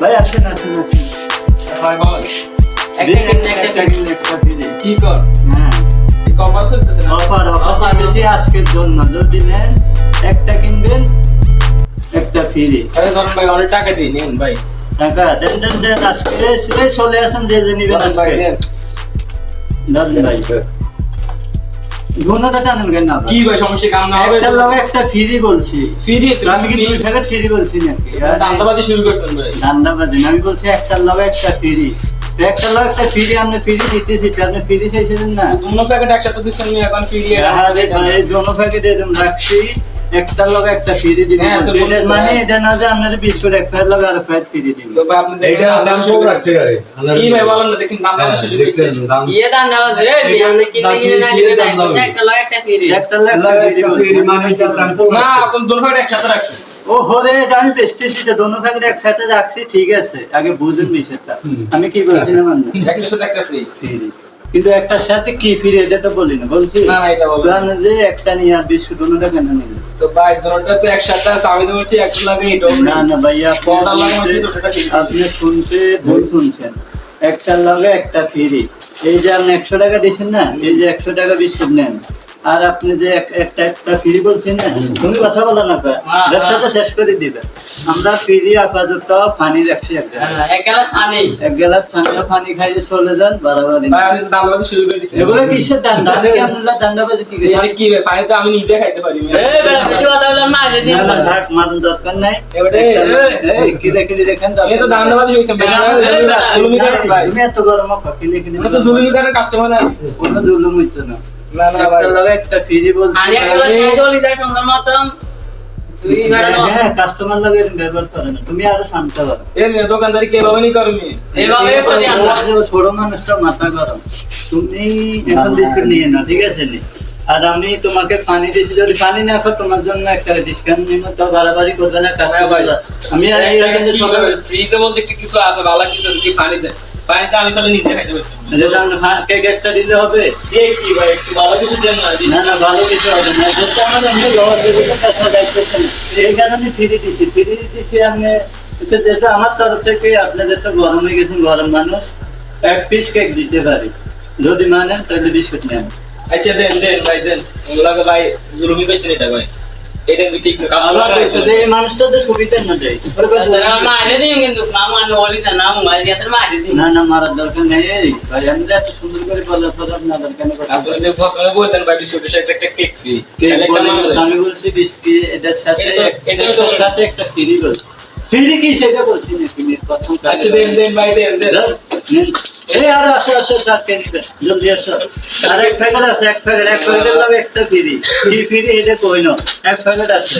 আসেন আসেন আসেন। ভাই কিনলে একটা free। কি কর? হ্যাঁ। কি কপাল চলতেছে না? অফার অফার দিয়েছি আজকের জন্য। যদি নেন একটা কিনবেন একটা ফ্রি আরে ধরুন ভাই অনেক টাকা দিই নিন ভাই। টাকা। দেন দেন দেন আজকে। চলে আসেন যে যে নিবেন আজকে। নেন। ভাই। ঘুমনাটা টানেন কেন কি ভাই সমস্যা? কাম না হবে? একটা লগে একটা ফ্রি বলছি। ফ্রি আমি কি দুই প্যাকেট ফ্রি বলছি নাকি? দান্দাবাজি শুরু করছেন ভাই। দান্দাবাজি আমি বলছি একটা লগে একটা ফ্রি একটা লগে একটা ফ্রি আপনি ফ্রি দিতেছি আপনি ফ্রি চাইছিলেন না? দুনো প্যাকেট একসাথে দিচ্ছেন এখন ফ্রি আরে ভাই দুনো প্যাকেট এরকম রাখছি। একটা লগে একটা ফ্রি দিবি। তো বলছি। এটার বলছি, মানে। এটা না যে আপনার বিস্কুট এক প্যাকেট লগে আর ফ্রি দিবি। তো ভাই আপনি দেখেন দাম শুরু রাখছে আরে কি ভাই বলেন না দেখছেন দান্দাবাজি শুরু করছেন দেখছেন দাম দাম আছে এই বিয়ানে কিনলে কিনে না কিনে না একটা লাগে একটা ফ্রি একটা লগে একটা ফ্রি একটা বলছি। ফ্রি মানে এটা দাম না আপনি দুনো প্যাকেট একসাথে রাখছেন ও হরে এটা আমি পেস্টেছি তো দোনো একসাথে রাখছি ঠিক আছে। আগে বুঝুন বিষয়টা। আমি কি বলছি না মানে? একটা ফ্রি ফ্রি কিন্তু একটার সাথে কি ফিরে এটা তো বলি না বলছি? না, না, এটা বলব না। যে একটা নিয়ে আর বিস্কুট দোনোটা কেন নিলে তো ভাই দুটোটা তো একসাথে আছে আমি তো বলছি একশো লাগে এটা না না ভাইয়া কটা লাগে বলছি আপনি শুনছে ভুল শুনছেন। একটার লাগে একটা ফ্রি। এই যে আপনি একশো টাকা দিচ্ছেন না এই যে একশো টাকা বিস্কুট নেন। আর আপনি যে একটা একটা ফ্রি বলছেন না তুমি কথা বলো না কয়। হ্যাঁ, ব্যবসাটা শেষ করে দিবে। আমরা ফ্রি আপাতত পানি রাখছি এক গ্লাস। পানি। এক গ্লাস ঠান্ডা পানি খাইয়ে চলে যান বাড়াবাড়ি ভাই আমি তো দান্দাবাজি শুরু করে দিছি। এগুলো কিসের দান্ডা দেখি আপনারা দান্ডাবাজি কি এটা কি ভাই ফাইন তো আমি নিজে খাইতে পারি। মারুন দরকার নাই। কিনে কিনে দেখেন তো তুমি এত গরম কিনে কিনে তো জুলুমি করেন কাস্টমার না। কোনো জুলুম হইতো না। না না ভাই। লগে একটা ফ্রি বলছি পানি এক গ্লাস খাই সুন্দর মতন। তুই বেটা তো হ্যাঁ কাস্টমার লাগে ব্যবহার করে না তুমি আরও শান্ত করো এ দোকানদারি কেভাবে নি করমি এইভাবে ছোট মানুষটা মাথা গরম। তুমি এখন বিস্কুট নিয়ে নাও ঠিক আছে আর আমি তোমাকে পানি দিয়েছি যদি পানি না খাও তোমার জন্য একটা ডিসকাউন্ট নিব তো বাড়াবাড়ি করবে না কাস্টমার আমি আর এই সকালে ফ্রিতে বলতে কিছু আছে ভালো কিছু কি পানিতে পানিতে আমি তাহলে নিজে খাইতে পারছি যেটা আমি কেক একটা দিলে হবে? এই কি ভাই একটু ভালো কিছু দেন না না না ভালো কিছু হবে না। আমার এমনি জবাব দেবে তো দায়িত্ব এই কারণে ফ্রি দিচ্ছি ফ্রি দিচ্ছি আমি হচ্ছে আমার তরফ থেকে আপনাদের তো গরম হয়ে গেছেন গরম মানুষ এক পিস কেক দিতে পারি। যদি মানেন তাহলে বিস্কুট নেন। আচ্ছা দেন দেন ভাই দেন। ওগুলাকে ভাই জুলুমি করছেন এটা ভাই এটা কিন্তু ঠিক কাস্টমার হচ্ছে যে মানুষটা তো সুবিধা না দেয়। কাছে মারে দিন কিন্তু মামা আমি বলি না নাম মারি গেছে মারি দিন না না মারার দরকার নেই। ভাই আমরা এত সুন্দর করে বলার পর আপনাদের কেন কথা আপনি যদি প্রথমে বলতেন ভাই বিস্কুটের সাথে একটা কেক ফ্রি কেক একটা বলে মানুষ আমি বলছি বিস্কিট এটার সাথে এটা তো- এটা তো- এটার সাথে একটা ফ্রি বলছি। ফ্রি কি সেটা বলছি নাকি? মেয়ের আচ্ছা দেন দেন ভাই দেন দেন। দাও, নিন। এই আর আছে আছে স্যার আসো আর এক প্যাকেট আছে, এক প্যাকেট এক প্যাকেটের লাগে একটা ফ্রি ফ্রি এটা কই না এক প্যাকেট আছে।